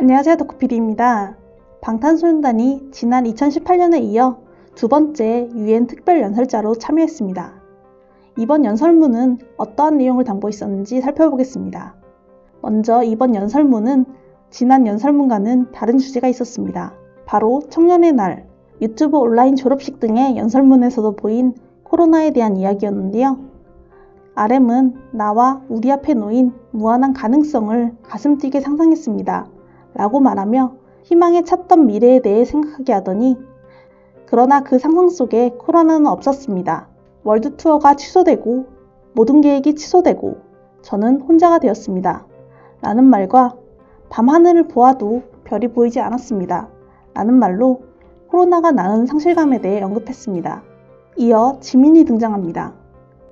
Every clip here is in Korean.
안녕하세요. 덕후피디입니다. 방탄소년단이 지난 2018년에 이어 두 번째 유엔 특별 연설자로 참여했습니다. 이번 연설문은 어떠한 내용을 담고 있었는지 살펴보겠습니다. 먼저 이번 연설문은 지난 연설문과는 다른 주제가 있었습니다. 바로 청년의 날, 유튜브 온라인 졸업식 등의 연설문에서도 보인 코로나에 대한 이야기였는데요. RM은 나와 우리 앞에 놓인 무한한 가능성을 가슴 뛰게 상상했습니다. 라고 말하며 희망에 찼던 미래에 대해 생각하게 하더니 그러나 그 상상 속에 코로나는 없었습니다. 월드 투어가 취소되고 모든 계획이 취소되고 저는 혼자가 되었습니다. 라는 말과 밤하늘을 보아도 별이 보이지 않았습니다. 라는 말로 코로나가 낳은 상실감에 대해 언급했습니다. 이어 지민이 등장합니다.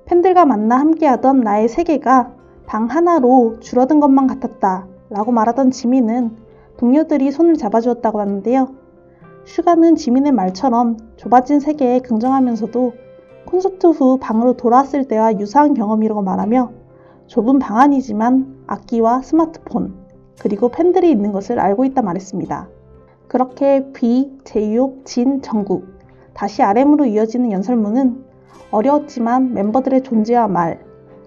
팬들과 만나 함께하던 나의 세계가 방 하나로 줄어든 것만 같았다 라고 말하던 지민은 동료들이 손을 잡아주었다고 하는데요. 슈가는 지민의 말처럼 좁아진 세계에 긍정하면서도 콘서트 후 방으로 돌아왔을 때와 유사한 경험이라고 말하며 좁은 방 안이지만 악기와 스마트폰 그리고 팬들이 있는 것을 알고 있다 말했습니다. 그렇게 비, 제이홉, 진, 정국 다시 RM으로 이어지는 연설문은 어려웠지만 멤버들의 존재와 말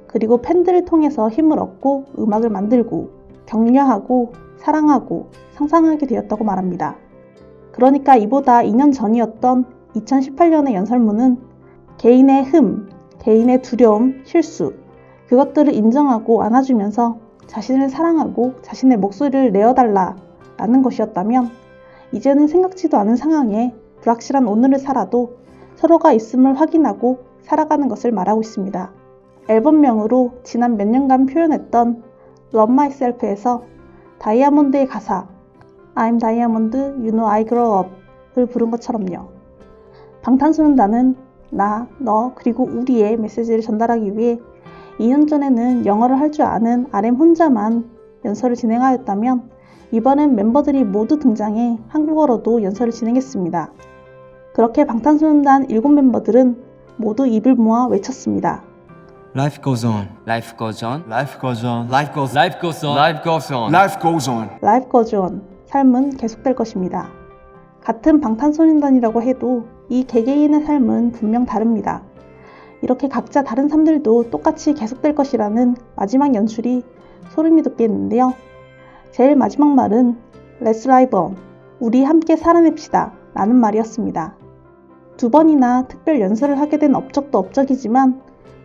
그리고 팬들을 통해서 힘을 얻고 음악을 만들고 격려하고 사랑하고 상상하게 되었다고 말합니다. 그러니까 이보다 2년 전이었던 2018년의 연설문은 개인의 흠, 개인의 두려움, 실수, 그것들을 인정하고 안아주면서 자신을 사랑하고 자신의 목소리를 내어달라 라는 것이었다면 이제는 생각지도 않은 상황에 불확실한 오늘을 살아도 서로가 있음을 확인하고 살아가는 것을 말하고 있습니다. 앨범명으로 지난 몇 년간 표현했던 Love Myself에서 다이아몬드의 가사 I'm Diamond, You Know I Grow Up을 부른 것처럼요. 방탄소년단은 나, 너, 그리고 우리의 메시지를 전달하기 위해 2년 전에는 영어를 할 줄 아는 RM 혼자만 연설을 진행하였다면 이번엔 멤버들이 모두 등장해 한국어로도 연설을 진행했습니다. 그렇게 방탄소년단 7 멤버들은 모두 입을 모아 외쳤습니다. Life goes on. Life goes on. Life goes on. Life goes. Life goes on. Life goes on. Life goes on. 라이프 거즈온 삶은 계속될 것입니다. 같은 방탄소년단이라고 해도 이 개개인의 삶은 분명 다릅니다. 이렇게 각자 다른 삶들도 똑같이 계속될 것이라는 마지막 연출이 소름이 돋겠는데요. 제일 마지막 말은 Let's live on. 우리 함께 살아냅시다. 라는 말이었습니다. 두 번이나 특별 연설을 하게 된 업적도 업적이지만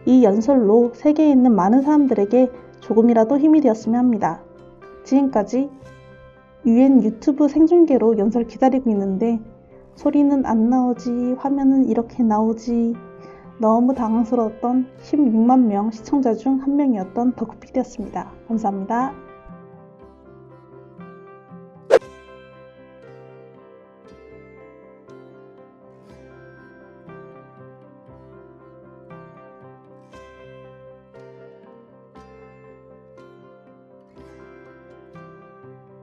이 연설로 세계에 있는 많은 사람들에게 조금이라도 힘이 되었으면 합니다. 지금까지 유엔 유튜브 생중계로 연설 기다리고 있는데 소리는 안 나오지, 화면은 이렇게 나오지. 너무 당황스러웠던 16만 명 시청자 중 한 명이었던 덕후피디였습니다. 감사합니다.